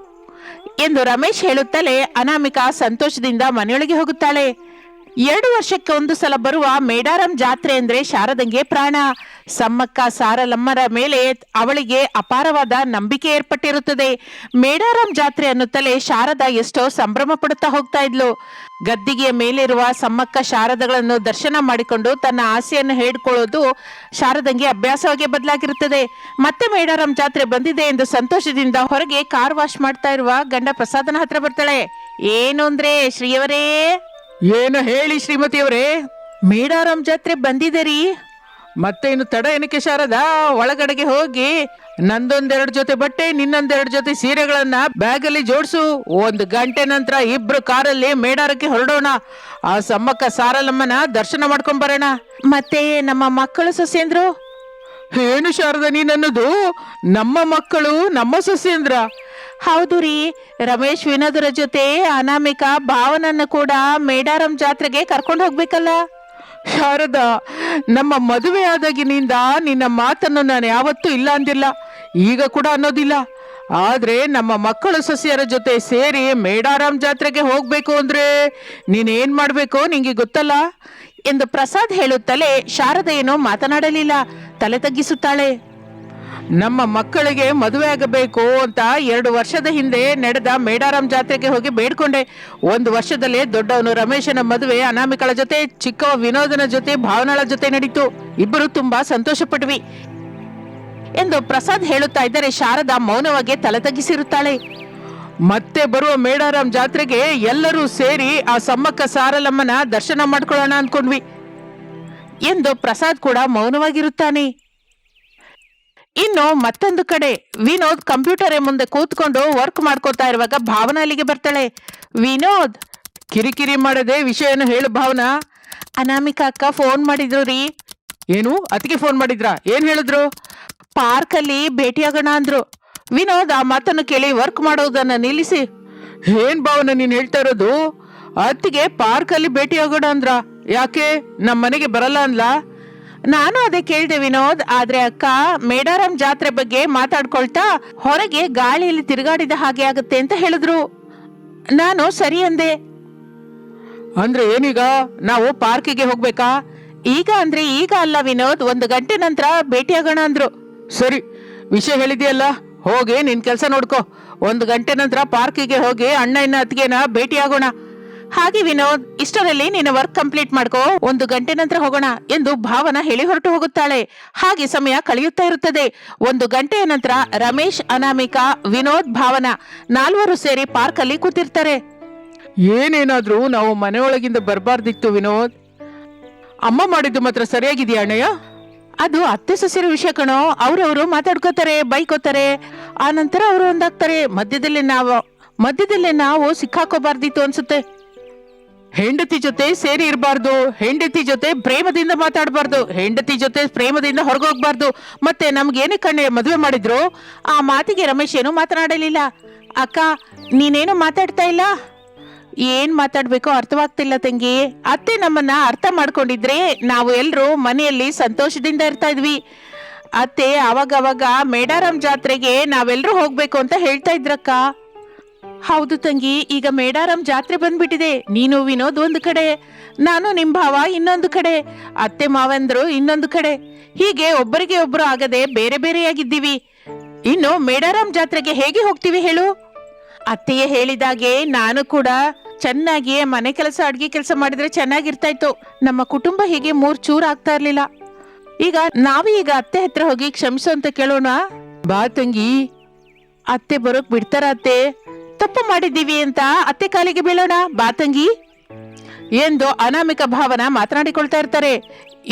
A: ಎಂದು ರಮೇಶ್ ಹೇಳುತ್ತಲೇ ಅನಾಮಿಕಾ ಸಂತೋಷದಿಂದ ಮನೆಯೊಳಗೆ ಹೋಗುತ್ತಾಳೆ. ಎರಡು ವರ್ಷಕ್ಕೆ ಒಂದು ಸಲ ಬರುವ ಮೇಡಾರಂ ಜಾತ್ರೆ ಅಂದ್ರೆ ಶಾರದಂಗೆ ಪ್ರಾಣ. ಸಮ್ಮಕ್ಕ ಸಾರಲಮ್ಮರ ಮೇಲೆ ಅವಳಿಗೆ ಅಪಾರವಾದ ನಂಬಿಕೆ ಏರ್ಪಟ್ಟಿರುತ್ತದೆ. ಮೇಡಾರಂ ಜಾತ್ರೆ ಅನ್ನುತ್ತಲೇ ಶಾರದ ಎಷ್ಟೋ ಸಂಭ್ರಮ ಪಡುತ್ತಾ ಹೋಗ್ತಾ ಇದ್ಲು. ಗದ್ದಿಗೆಯ ಮೇಲಿರುವ ಸಮ್ಮಕ್ಕ ಶಾರದಗಳನ್ನು ದರ್ಶನ ಮಾಡಿಕೊಂಡು ತನ್ನ ಆಸೆಯನ್ನು ಹೇಳ್ಕೊಳ್ಳೋದು ಶಾರದಂಗೆ ಅಭ್ಯಾಸವಾಗಿ ಬದಲಾಗಿರುತ್ತದೆ. ಮತ್ತೆ ಮೇಡಾರಂ ಜಾತ್ರೆ ಬಂದಿದೆ ಎಂದು ಸಂತೋಷದಿಂದ ಹೊರಗೆ ಕಾರ್ ವಾಶ್ ಮಾಡ್ತಾ ಇರುವ ಗಂಡ ಪ್ರಸಾದನ ಹತ್ರ ಬರ್ತಾಳೆ. ಏನು ಅಂದ್ರೆ ಶ್ರೀಯವರೇ? ಏನು ಹೇಳಿ ಶ್ರೀಮತಿಯವರೇ? ಮೇಡಾರಾಮ್ ಜಾತ್ರೆ ಬಂದಿದೆ ರೀ ಮತ್ತೆ ಇನ್ನು ತಡ ಏನಕ್ಕೆ ಶಾರದ? ಒಳಗಡೆಗೆ ಹೋಗಿ ನಂದೊಂದೆರಡು ಜೊತೆ ಬಟ್ಟೆ ನಿನ್ನೊಂದೆರಡು ಜೊತೆ ಸೀರೆಗಳನ್ನ ಬ್ಯಾಗ್ ಅಲ್ಲಿ ಜೋಡಿಸು. ಒಂದು ಗಂಟೆ ನಂತರ ಇಬ್ರು ಕಾರಲ್ಲಿ ಮೇಡಾರಕ್ಕೆ ಹೊರಡೋಣ. ಆ ಸಮ್ಮಕ್ಕ ಸಾರಲಮ್ಮನ ದರ್ಶನ ಮಾಡ್ಕೊಂಡ್ ಬರೋಣ. ಮತ್ತೆ ನಮ್ಮ ಮಕ್ಕಳು ಸಸ್ಯೇಂದ್ರು? ಏನು ಶಾರದ ನೀನನ್ನೋದು? ನಮ್ಮ ಮಕ್ಕಳು ನಮ್ಮ ಸೊಸೆಂದ್ರ ಹೌದು ರೀ. ರಮೇಶ್ ವಿನೋದರ ಜೊತೆ ಅನಾಮಿಕ ಭಾವನನ್ನ ಕೂಡ ಮೇಡಾರಂ ಜಾತ್ರೆಗೆ ಕರ್ಕೊಂಡು ಹೋಗ್ಬೇಕಲ್ಲ? ಶಾರದಾ, ನಮ್ಮ ಮದುವೆ ಆದಾಗಿನಿಂದ ನಿನ್ನ ಮಾತನ್ನು ನಾನು ಯಾವತ್ತೂ ಇಲ್ಲ ಅಂದಿಲ್ಲ. ಈಗ ಕೂಡ ಅನ್ನೋದಿಲ್ಲ. ಆದರೆ ನಮ್ಮ ಮಕ್ಕಳು ಸೊಸೆಯರ ಜೊತೆ ಸೇರಿ ಮೇಡಾರಾಮ್ ಜಾತ್ರೆಗೆ ಹೋಗ್ಬೇಕು ಅಂದ್ರೆ ನೀನೇನ್ ಮಾಡ್ಬೇಕು ನಿಂಗೆ ಗೊತ್ತಲ್ಲ? ಎಂದು ಪ್ರಸಾದ್ ಹೇಳುತ್ತಲೇ ಶಾರದೆಯನ್ನು ಮಾತನಾಡಲಿಲ್ಲ. ತಲೆ ತಗ್ಗಿಸುತ್ತಾಳೆ. ನಮ್ಮ ಮಕ್ಕಳಿಗೆ ಮದುವೆ ಆಗಬೇಕು ಅಂತ ಎರಡು ವರ್ಷದ ಹಿಂದೆ ನಡೆದ ಮೇಡಾರಾಮ್ ಜಾತ್ರೆಗೆ ಹೋಗಿ ಬೇಡ್ಕೊಂಡೆ. ಒಂದು ವರ್ಷದಲ್ಲೇ ದೊಡ್ಡವನು ರಮೇಶನ ಮದುವೆ ಅನಾಮಿಕಳ ಜೊತೆ, ಚಿಕ್ಕವ ವಿನೋದನ ಜೊತೆ, ಭಾವನಳ ಜೊತೆ ನಡೀತು. ಇಬ್ಬರು ತುಂಬಾ ಸಂತೋಷ ಪಟ್ವಿ ಎಂದು ಪ್ರಸಾದ್ ಹೇಳುತ್ತಾ ಇದ್ದರೆ ಶಾರದಾ ಮೌನವಾಗಿ ತಲೆ ತಗ್ಗಿಸಿರುತ್ತಾಳೆ. ಮತ್ತೆ ಬರುವ ಮೇಡಾರಾಮ್ ಜಾತ್ರೆಗೆ ಎಲ್ಲರೂ ಸೇರಿ ಆ ಸಮ್ಮಕ್ಕ ಸಾರಲಮ್ಮನ ದರ್ಶನ ಮಾಡ್ಕೊಳ್ಳೋಣ ಅನ್ಕೊಂಡ್ವಿ. ಎಂದು ಪ್ರಸಾದ್ ಕೂಡ ಮೌನವಾಗಿರುತ್ತಾನೆ. ಇನ್ನು ಮತ್ತೊಂದು ಕಡೆ, ವಿನೋದ್ ಕಂಪ್ಯೂಟರ್ ಮುಂದೆ ಕೂತ್ಕೊಂಡು ವರ್ಕ್ ಮಾಡ್ಕೊತಾ ಇರುವಾಗ ಭಾವನಾ ಅಲ್ಲಿಗೆ ಬರ್ತಾಳೆ. ವಿನೋದ್, ಕಿರಿಕಿರಿ ಮಾಡದೆ ವಿಷಯನ ಹೇಳು ಭಾವನಾ. ಅನಾಮಿಕಾ ಅಕ್ಕ ಫೋನ್ ಮಾಡಿದ್ರು ರೀ. ಏನು? ಅದಕ್ಕೆ ಫೋನ್ ಮಾಡಿದ್ರಾ? ಏನ್ ಹೇಳಿದ್ರು? ಪಾರ್ಕ್ ಅಲ್ಲಿ ಭೇಟಿಯಾಗೋಣ ಅಂದ್ರು. ವಿನೋದ್ ಆ ಮಾತನ್ನು ಕೇಳಿ ವರ್ಕ್ ಮಾಡೋದನ್ನ ನಿಲ್ಲಿಸಿ. ಏನ್ ಭಾವನ, ನೀನ್ ಹೇಳ್ತಾ ಇರೋದು? ಅತ್ತಿಗೆ ಪಾರ್ಕ್ ಅಲ್ಲಿ ಭೇಟಿಯಾಗೋಣ ಅಂದ್ರ? ಯಾಕೆ? ನಮ್ಮ ಮನೆಗೆ ಬರಲ್ಲ ಅನ್ಲಾ ನಾನು ಅದೇ ಕೇಳ್ದೆ ವಿನೋದ್ ಆದ್ರೆ ಅಕ್ಕ ಮೇಡಾರಂ ಜಾತ್ರೆ ಬಗ್ಗೆ ಮಾತಾಡ್ಕೊಳ್ತಾ ಹೊರಗೆ ಗಾಳಿಯಲ್ಲಿ ತಿರುಗಾಡಿದ ಹಾಗೆ ಆಗುತ್ತೆ ಅಂತ ಹೇಳಿದ್ರು. ನಾನು ಸರಿ ಅಂದೆ. ಅಂದ್ರೆ ಏನೀಗ? ನಾವು ಪಾರ್ಕಿಗೆ ಹೋಗ್ಬೇಕಾ? ಈಗ ಅಂದ್ರೆ ಈಗ ಅಲ್ಲ ವಿನೋದ್ ಒಂದು ಗಂಟೆ ನಂತರ ಭೇಟಿಯಾಗೋಣ ಅಂದ್ರು. ಸರಿ ವಿಷಯ ಹೇಳಿದ್ಯಲ್ಲ ಹೋಗಿ ನಿನ್ ಕೆಲಸ ನೋಡ್ಕೋ. ಒಂದು ಗಂಟೆ ನಂತರ ಪಾರ್ಕಿಗೆ ಹೋಗಿ ಅಣ್ಣ ಇನ್ನ ಅತ್ತಿಗೆನ ಭೇಟಿಯಾಗೋಣ ಹಾಗೆ ವಿನೋದ್ ಇಷ್ಟರಲ್ಲಿ ನಿನ್ನ ವರ್ಕ್ ಕಂಪ್ಲೀಟ್ ಮಾಡ್ಕೋ ಒಂದು ಗಂಟೆ ನಂತರ ಹೋಗೋಣ ಎಂದು ಭಾವನ ಹೇಳಿ ಹೊರಟು ಹೋಗುತ್ತಾಳೆ. ಹಾಗೆ ಸಮಯ ಕಳೆಯುತ್ತಾ ಇರುತ್ತದೆ. ಒಂದು ಗಂಟೆಯ ನಂತರ ರಮೇಶ್ ಅನಾಮಿಕಾ ವಿನೋದ್ ಭಾವನ ನಾಲ್ವರು ಸೇರಿ ಪಾರ್ಕ್ ಅಲ್ಲಿ ಕೂತಿರ್ತಾರೆ. ಏನೇನಾದ್ರೂ ನಾವು ಮನೆಯೊಳಗಿಂದ ಬರಬಾರ್ದಿತ್ತು ವಿನೋದ್. ಅಮ್ಮ ಮಾಡಿದ್ದು ಮಾತ್ರ ಸರಿಯಾಗಿದೆಯಾ ಅಣ್ಣಯ್ಯ? ಅದು ಅತ್ತೆ ಸೊಸೆರ ವಿಷಯ ಕಣೋ. ಅವ್ರವರು ಮಾತಾಡ್ಕೋತಾರೆ ಬೈಕೋತಾರೆ. ಆ ನಂತರ ಅವರು ಒಂದಾಗ್ತಾರೆ. ಮಧ್ಯದಲ್ಲಿ ನಾವು ಮಧ್ಯದಲ್ಲಿ ನಾವು ಸಿಕ್ಕಾಕೋಬಾರ್ದಿತ್ತು ಅನ್ಸುತ್ತೆ. ಹೆಂಡತಿ ಜೊತೆ ಸೇರಿ ಇರಬಾರ್ದು, ಹೆಂಡತಿ ಜೊತೆ ಪ್ರೇಮದಿಂದ ಮಾತಾಡಬಾರ್ದು, ಹೆಂಡತಿ ಜೊತೆ ಪ್ರೇಮದಿಂದ ಹೊರಗೋಗ್ಬಾರ್ದು. ಮತ್ತೆ ನಮ್ಗೆ ಏನೇ ಕಣ್ಣೆ ಮದುವೆ ಮಾಡಿದ್ರು, ಆ ಮಾತಿಗೆ ರಮೇಶ್ ಏನು ಮಾತನಾಡಲಿಲ್ಲ. ಅಕ್ಕ, ನೀನೇನು ಮಾತಾಡ್ತಾ ಇಲ್ಲ? ಏನ್ ಮಾತಾಡ್ಬೇಕು ಅರ್ಥವಾಗ್ತಿಲ್ಲ ತಂಗಿ. ಅತ್ತೆ ನಮ್ಮನ್ನ ಅರ್ಥ ಮಾಡ್ಕೊಂಡಿದ್ರೆ ನಾವು ಎಲ್ರು ಮನೆಯಲ್ಲಿ ಸಂತೋಷದಿಂದ ಇರ್ತಾ ಇದ್ವಿ. ಅತ್ತೆ, ಅವಾಗವಾಗ ಮೇಡಾರಾಮ್ ಮೇಡಾರಂ ಜಾತ್ರೆಗೆ ನಾವೆಲ್ಲರೂ ಹೋಗ್ಬೇಕು ಅಂತ ಹೇಳ್ತಾ ಇದ್ರಕ್ಕ. ಹೌದು ತಂಗಿ, ಈಗ ಮೇಡಾರಂ ಜಾತ್ರೆ ಬಂದ್ಬಿಟ್ಟಿದೆ. ನೀನು ವಿನೋದ್ ಒಂದು ಕಡೆ, ನಾನು ನಿಮ್ ಭಾವ ಇನ್ನೊಂದು ಕಡೆ, ಅತ್ತೆ ಮಾವಂದ್ರು ಇನ್ನೊಂದು ಕಡೆ. ಹೀಗೆ ಒಬ್ಬರಿಗೆ ಒಬ್ರು ಆಗದೆ ಬೇರೆ ಬೇರೆಯಾಗಿದ್ದೀವಿ. ಇನ್ನು ಮೇಡಾರಾಮ್ ಜಾತ್ರೆಗೆ ಹೇಗೆ ಹೋಗ್ತೀವಿ ಹೇಳು? ಅತ್ತೆಯೇ ಹೇಳಿದಾಗೆ ನಾನು ಕೂಡ ಚೆನ್ನಾಗಿಯೇ ಮನೆ ಕೆಲಸ, ಅಡ್ಗೆ ಕೆಲಸ ಮಾಡಿದ್ರೆ ಚೆನ್ನಾಗಿರ್ತಾ ಇತ್ತು ನಮ್ಮ ಕುಟುಂಬ ಹೀಗೆ ಮೂರ್ ಚೂರ್ ಆಗ್ತಾ ಇರ್ಲಿಲ್ಲ. ಈಗ ನಾವೇ ಈಗ ಅತ್ತೆ ಹತ್ರ ಹೋಗಿ ಕ್ಷಮಿಸು ಅಂತ ಕೇಳೋಣ? ಬಾ ತಂಗಿ. ಅತ್ತೆ ಬರೋಕ್ ಬಿಡ್ತಾರ ಅತ್ತೆ? ತಪ್ಪು ಮಾಡಿದ್ದೀವಿ ಅಂತ ಅತ್ತೆ ಕಾಲಿಗೆ ಬೀಳೋಣ ಬಾತಂಗಿ ಎಂದು ಅನಾಮಿಕ ಭಾವನ ಮಾತನಾಡಿಕೊಳ್ತಾ ಇರ್ತಾರೆ.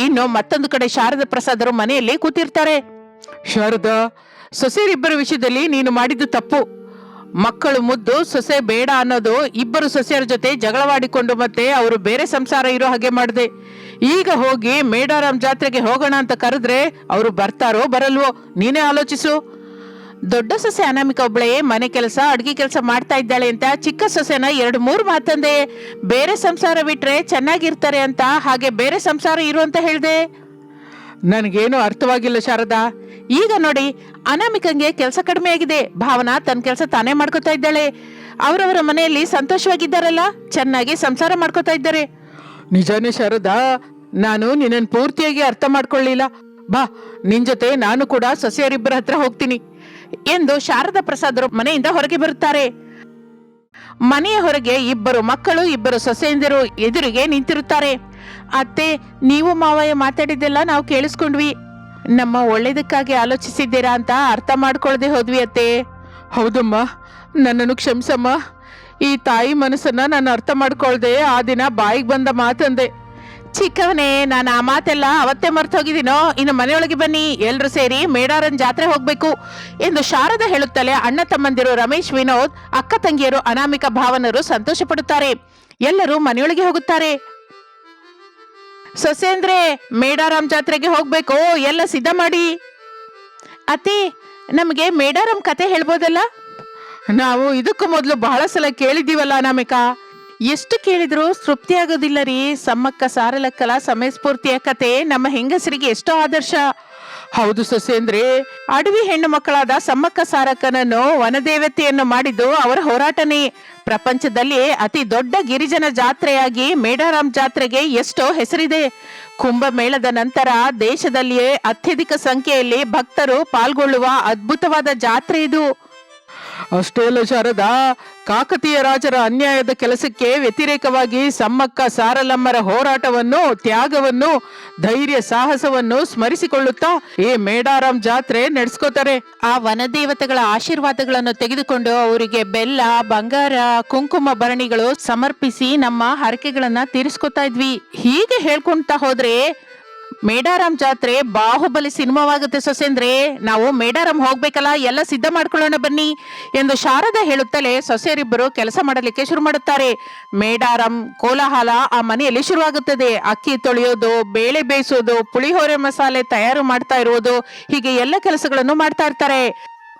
A: ಇನ್ನು ಮತ್ತೊಂದು ಕಡೆ ಶಾರದ ಪ್ರಸಾದರು ಮನೆಯಲ್ಲಿ ಕೂತಿರ್ತಾರೆ. ಶಾರದಾ, ಸೊಸೆಯರಿಬ್ಬರ ವಿಷಯದಲ್ಲಿ ನೀನು ಮಾಡಿದ್ದು ತಪ್ಪು. ಮಕ್ಕಳು ಮುದ್ದು, ಸೊಸೆ ಬೇಡ ಅನ್ನೋದು ಇಬ್ಬರು ಸೊಸೆಯರ ಜೊತೆ ಜಗಳವಾಡಿಕೊಂಡು ಮತ್ತೆ ಅವರು ಬೇರೆ ಸಂಸಾರ ಇರೋ ಹಾಗೆ ಮಾಡಿದೆ. ಈಗ ಹೋಗಿ ಮೇಡಾರಾಮ್ ಜಾತ್ರೆಗೆ ಹೋಗೋಣ ಅಂತ ಕರೆದ್ರೆ ಅವರು ಬರ್ತಾರೋ ಬರಲ್ವೋ, ನೀನೇ ಆಲೋಚಿಸು. ದೊಡ್ಡ ಸೊಸೆ ಅನಾಮಿಕ ಒಬ್ಬಳೇ ಮನೆ ಕೆಲಸ, ಅಡುಗೆ ಕೆಲಸ ಮಾಡ್ತಾ ಇದ್ದಾಳೆ ಅಂತ ಚಿಕ್ಕ ಸೊಸೆನ ಎರಡು ಮೂರು ಮಾತಂದೆ. ಬೇರೆ ಸಂಸಾರ ಬಿಟ್ರೆ ಚೆನ್ನಾಗಿರ್ತಾರೆ ಅಂತ ಹಾಗೆ ಬೇರೆ ಸಂಸಾರ ಇರು ಅಂತ ಹೇಳ್ದೆ. ನನಗೇನು ಅರ್ಥವಾಗಿಲ್ಲ ಶಾರದಾ. ಈಗ ನೋಡಿ, ಅನಾಮಿಕಂಗೆ ಕೆಲಸ ಕಡಿಮೆ ಆಗಿದೆ. ಭಾವನಾ ತನ್ನ ಕೆಲಸ ತಾನೇ ಮಾಡ್ಕೋತಾ ಇದ್ದಾಳೆ. ಅವರವರ ಮನೆಯಲ್ಲಿ ಸಂತೋಷವಾಗಿದ್ದಾರಲ್ಲ, ಚೆನ್ನಾಗಿ ಸಂಸಾರ ಮಾಡ್ಕೋತಾ ಇದ್ದಾರೆ. ನಿಜಾನೇ ಶಾರದಾ, ನಾನು ನಿನ್ನನ್ನು ಪೂರ್ತಿಯಾಗಿ ಅರ್ಥ ಮಾಡ್ಕೊಳ್ಳಿಲ್ಲ. ಬಾ, ನಿನ್ ಜೊತೆ ನಾನು ಕೂಡ ಸೊಸೆಯರಿಬ್ಬರ ಹತ್ರ ಹೋಗ್ತೀನಿ. ಎಂದು ಶಾರದಾ ಪ್ರಸಾದರು ಮನೆಯಿಂದ ಹೊರಗೆ ಬರುತ್ತಾರೆ. ಮನೆಯ ಹೊರಗೆ ಇಬ್ಬರು ಮಕ್ಕಳು, ಇಬ್ಬರು ಸೊಸೆಯಂದಿರು ಎದುರಿಗೆ ನಿಂತಿರುತ್ತಾರೆ. ಅತ್ತೆ, ನೀವು ಮಾವಯ್ಯ ಮಾತಾಡಿದ್ದೆಲ್ಲ ನಾವು ಕೇಳಿಸ್ಕೊಂಡ್ವಿ. ನಮ್ಮ ಒಳ್ಳೇದಕ್ಕಾಗಿ ಆಲೋಚಿಸಿದ್ದೀರಾ ಅಂತ ಅರ್ಥ ಮಾಡ್ಕೊಳ್ಳದೆ ಹೋದ್ವಿ ಅತ್ತೆ. ಹೌದಮ್ಮ, ನನ್ನನ್ನು ಕ್ಷಮಿಸಮ್ಮ. ಈ ತಾಯಿ ಮನಸ್ಸನ್ನ ನಾನು ಅರ್ಥ ಮಾಡ್ಕೊಳ್ದೆ ಆ ದಿನ ಬಾಯಿಗೆ ಬಂದ ಮಾತಂದೆ. ಚಿಕ್ಕವನೇ, ನಾನು ಆ ಮಾತೆಲ್ಲ ಅವತ್ತೇ ಮರ್ತು ಹೋಗಿದ್ದೀನೋ ಇನ್ನು ಮನೆಯೊಳಗೆ ಬನ್ನಿ ಎಲ್ಲರೂ ಸೇರಿ ಮೇಡಾರನ್ ಜಾತ್ರೆ ಹೋಗ್ಬೇಕು ಎಂದು ಶಾರದ ಹೇಳುತ್ತಲೇ ಅಣ್ಣ ತಮ್ಮಂದಿರು ರಮೇಶ್, ವಿನೋದ್, ಅಕ್ಕ ತಂಗಿಯರು, ಅನಾಮಿಕ ಭಾವನರು ಸಂತೋಷ ಪಡುತ್ತಾರೆ ಎಲ್ಲರೂ ಮನೆಯೊಳಗೆ ಹೋಗುತ್ತಾರೆ. ಸೊಸೆ ಅಂದ್ರೆ ಮೇಡಾರಾಮ್ ಜಾತ್ರೆಗೆ ಹೋಗ್ಬೇಕು, ಎಲ್ಲ ಸಿದ್ಧ ಮಾಡಿ. ಅತಿ ನಮಗೆ ಮೇಡಾರಾಮ್ ಕತೆ ಹೇಳ್ಬೋದಲ್ಲ? ನಾವು ಇದಕ್ಕೂ ಮೊದಲು ಬಹಳ ಸಲ ಕೇಳಿದ್ದೀವಲ್ಲ ಅನಾಮಿಕಾ. ಎಷ್ಟು ಕೇಳಿದ್ರು ತೃಪ್ತಿ ಆಗೋದಿಲ್ಲ ರೀ. ಸಮ್ಮಕ್ಕ ಸಾರಲಕ್ಕಲ ಸಮಯ ಸ್ಫೂರ್ತಿಯ ಕತೆ, ನಮ್ಮ ಹೆಂಗಸರಿಗೆ ಎಷ್ಟೋ ಆದರ್ಶ. ಹೌದು ಸೊಸೆಂದ್ರೆ ಅಡವಿ ಹೆಣ್ಣು ಮಕ್ಕಳಾದ ಸಮ್ಮಕ್ಕ ಸಾರಕ್ಕನನ್ನು ವನದೇವತೆಯನ್ನು ಮಾಡಿದ್ದು ಅವರ ಹೋರಾಟನೇ. ಪ್ರಪಂಚದಲ್ಲಿ ಅತಿ ದೊಡ್ಡ ಗಿರಿಜನ ಜಾತ್ರೆಯಾಗಿ ಮೇಡಾರಾಮ್ ಜಾತ್ರೆಗೆ ಎಷ್ಟೋ ಹೆಸರಿದೆ. ಕುಂಭಮೇಳದ ನಂತರ ದೇಶದಲ್ಲಿಯೇ ಅತ್ಯಧಿಕ ಸಂಖ್ಯೆಯಲ್ಲಿ ಭಕ್ತರು ಪಾಲ್ಗೊಳ್ಳುವ ಅದ್ಭುತವಾದ ಜಾತ್ರೆ ಇದು. ಅಷ್ಟೇ ಅಲ್ಲ ಶಾರದಾ, ಕಾಕತೀಯ ರಾಜರ ಅನ್ಯಾಯದ ಕೆಲಸಕ್ಕೆ ವ್ಯತಿರೇಕವಾಗಿ ಸಮ್ಮಕ್ಕ ಸಾರಲಮ್ಮರ ಹೋರಾಟವನ್ನು, ತ್ಯಾಗವನ್ನು, ಧೈರ್ಯ ಸಾಹಸವನ್ನು ಸ್ಮರಿಸಿಕೊಳ್ಳುತ್ತಾ ಈ ಮೇಡಾರಾಮ್ ಜಾತ್ರೆ ನಡೆಸ್ಕೋತಾರೆ. ಆ ವನದೇವತೆಗಳ ಆಶೀರ್ವಾದಗಳನ್ನು ತೆಗೆದುಕೊಂಡು ಅವರಿಗೆ ಬೆಲ್ಲ, ಬಂಗಾರ, ಕುಂಕುಮ ಭರಣಿಗಳು ಸಮರ್ಪಿಸಿ ನಮ್ಮ ಹರಕೆಗಳನ್ನ ತೀರಿಸ್ಕೊತಾ ಇದ್ವಿ. ಹೀಗೆ ಹೇಳ್ಕೊಂತ ಹೋದ್ರೆ ಮೇಡಾರಾಮ್ ಜಾತ್ರೆ ಬಾಹುಬಲಿ ಸಿನಿಮಾವಾಗುತ್ತೆ ಸೊಸೆಂದ್ರೆ ನಾವು ಮೇಡಾರಾಮ್ ಹೋಗ್ಬೇಕಲ್ಲ, ಎಲ್ಲ ಸಿದ್ಧ ಮಾಡ್ಕೊಳ್ಳೋಣ ಬನ್ನಿ ಎಂದು ಶಾರದಾ ಹೇಳುತ್ತಲೇ ಸೊಸೆಯರಿಬ್ಬರು ಕೆಲಸ ಮಾಡಲಿಕ್ಕೆ ಶುರು ಮಾಡುತ್ತಾರೆ. ಮೇಡಾರಾಮ್ ಕೋಲಾಹಲ ಆ ಮನೆಯಲ್ಲಿ ಶುರುವಾಗುತ್ತದೆ. ಅಕ್ಕಿ ತೊಳೆಯೋದು, ಬೇಳೆ ಬೇಯಿಸೋದು ಪುಳಿಹೋರೆ ಮಸಾಲೆ ತಯಾರು ಮಾಡ್ತಾ ಇರುವುದು, ಹೀಗೆ ಎಲ್ಲ ಕೆಲಸಗಳನ್ನು ಮಾಡ್ತಾ ಇರ್ತಾರೆ.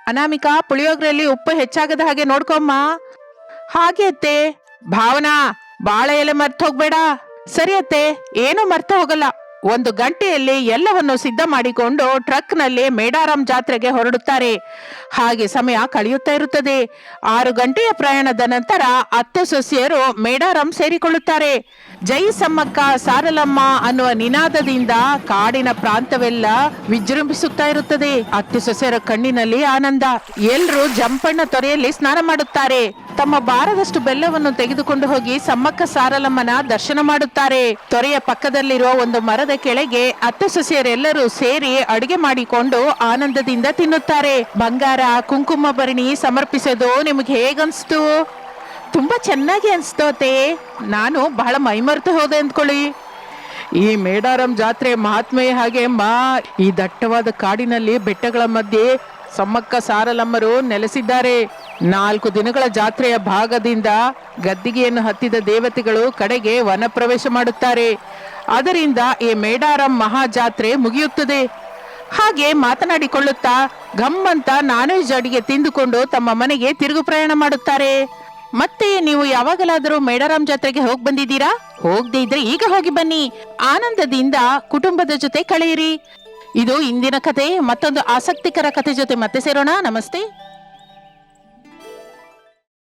A: ಅನಾಮಿಕಾ ಪುಳಿಯೋಗರೆಯಲ್ಲಿ ಉಪ್ಪು ಹೆಚ್ಚಾಗದ ಹಾಗೆ ನೋಡ್ಕೊಮ್ಮ. ಹಾಗೆ ಅತ್ತೆ. ಭಾವನಾ, ಬಾಳೆ ಎಲೆ ಮರ್ತ ಹೋಗ್ಬೇಡ. ಸರಿ ಅತ್ತೆ, ಏನು ಮರ್ತ ಹೋಗಲ್ಲ. ಒಂದು ಗಂಟೆಯಲ್ಲಿ ಎಲ್ಲವನ್ನು ಸಿದ್ಧ ಮಾಡಿಕೊಂಡು ಟ್ರಕ್ನಲ್ಲಿ ಮೇಡಾರಂ ಜಾತ್ರೆಗೆ ಹೊರಡುತ್ತಾರೆ. ಹಾಗೆ ಸಮಯ ಕಳೆಯುತ್ತಾ ಇರುತ್ತದೆ. ಆರು ಗಂಟೆಯ ಪ್ರಯಾಣದ ನಂತರ ಅತ್ತೆ ಸೊಸೆಯರು ಮೇಡಾರಾಮ್ ಸೇರಿಕೊಳ್ಳುತ್ತಾರೆ. ಜೈ ಸಮ್ಮಕ್ಕ, ಸಾರಲಮ್ಮ ಅನ್ನುವ ನಿನಾದದಿಂದ ಕಾಡಿನ ಪ್ರಾಂತವೆಲ್ಲ ವಿಜೃಂಭಿಸುತ್ತಾ ಇರುತ್ತದೆ. ಅತ್ತೆ ಸೊಸೆಯರ ಕಣ್ಣಿನಲ್ಲಿ ಆನಂದ. ಎಲ್ಲರೂ ಜಂಪಣ್ಣ ತೊರೆಯಲ್ಲಿ ಸ್ನಾನ ಮಾಡುತ್ತಾರೆ. ತಮ್ಮ ಬಾರದಷ್ಟು ಬೆಲ್ಲವನ್ನು ತೆಗೆದುಕೊಂಡು ಹೋಗಿ ಸಮ್ಮಕ್ಕ ಸಾರಲಮ್ಮನ ದರ್ಶನ ಮಾಡುತ್ತಾರೆ. ತೊರೆಯ ಪಕ್ಕದಲ್ಲಿರುವ ಒಂದು ಮರದ ಕೆಳಗೆ ಅತ್ತೆ ಸೊಸೆಯರೆಲ್ಲರೂ ಸೇರಿ ಅಡುಗೆ ಮಾಡಿಕೊಂಡು ಆನಂದದಿಂದ ತಿನ್ನುತ್ತಾರೆ. ಬಂಗಾರ, ಕುಂಕುಮ ಭರಣಿ ಸಮರ್ಪಿಸೋದು ನಿಮಗೆ ಹೇಗನ್ಸ್ತು? ತುಂಬಾ ಚೆನ್ನಾಗಿ ಅನ್ಸ್ತು ಅತ್ತೆ. ನಾನು ಬಹಳ ಮೈಮರೆತು ಹೋದೆ ಅಂದ್ಕೊಳ್ಳಿ. ಈ ಮೇಡಾರಂ ಜಾತ್ರೆ ಮಹಾತ್ಮೆಯ ಹಾಗೆ ಮಾ, ಈ ದಟ್ಟವಾದ ಕಾಡಿನಲ್ಲಿ ಬೆಟ್ಟಗಳ ಮಧ್ಯೆ ಸಮ್ಮಕ್ಕ ಸಾರಲಮ್ಮರು ನೆಲೆಸಿದ್ದಾರೆ. ನಾಲ್ಕು ದಿನಗಳ ಜಾತ್ರೆಯ ಭಾಗದಿಂದ ಗದ್ದಿಗೆಯನ್ನು ಹತ್ತಿದ ದೇವತೆಗಳು ಕಡೆಗೆ ವನ ಪ್ರವೇಶ ಮಾಡುತ್ತಾರೆ. ಅದರಿಂದ ಈ ಮೇಡಾರಂ ಮಹಾಜಾತ್ರೆ ಮುಗಿಯುತ್ತದೆ. ಹಾಗೆ ಮಾತನಾಡಿಕೊಳ್ಳುತ್ತಾ ಗಮ್ಮಂತ ನಾನ್ ವೆಜ್ ಅಡಿಗೆ ತಿಂದುಕೊಂಡು ತಮ್ಮ ಮನೆಗೆ ತಿರುಗು ಪ್ರಯಾಣ ಮಾಡುತ್ತಾರೆ. ಮತ್ತೆ ನೀವು ಯಾವಾಗಲಾದರೂ ಮೇಡಾರಾಮ್ ಜಾತ್ರೆಗೆ ಹೋಗಿ ಬಂದಿದ್ದೀರಾ? ಹೋಗದೆ ಇದ್ರೆ ಈಗ ಹೋಗಿ ಬನ್ನಿ. ಆನಂದದಿಂದ ಕುಟುಂಬದ ಜೊತೆ ಕಳೆಯಿರಿ. ಇದು ಇಂದಿನ ಕತೆ ಮತ್ತೊಂದು ಆಸಕ್ತಿಕರ ಕತೆ ಜೊತೆ ಮತ್ತೆ ಸೇರೋಣ. ನಮಸ್ತೆ.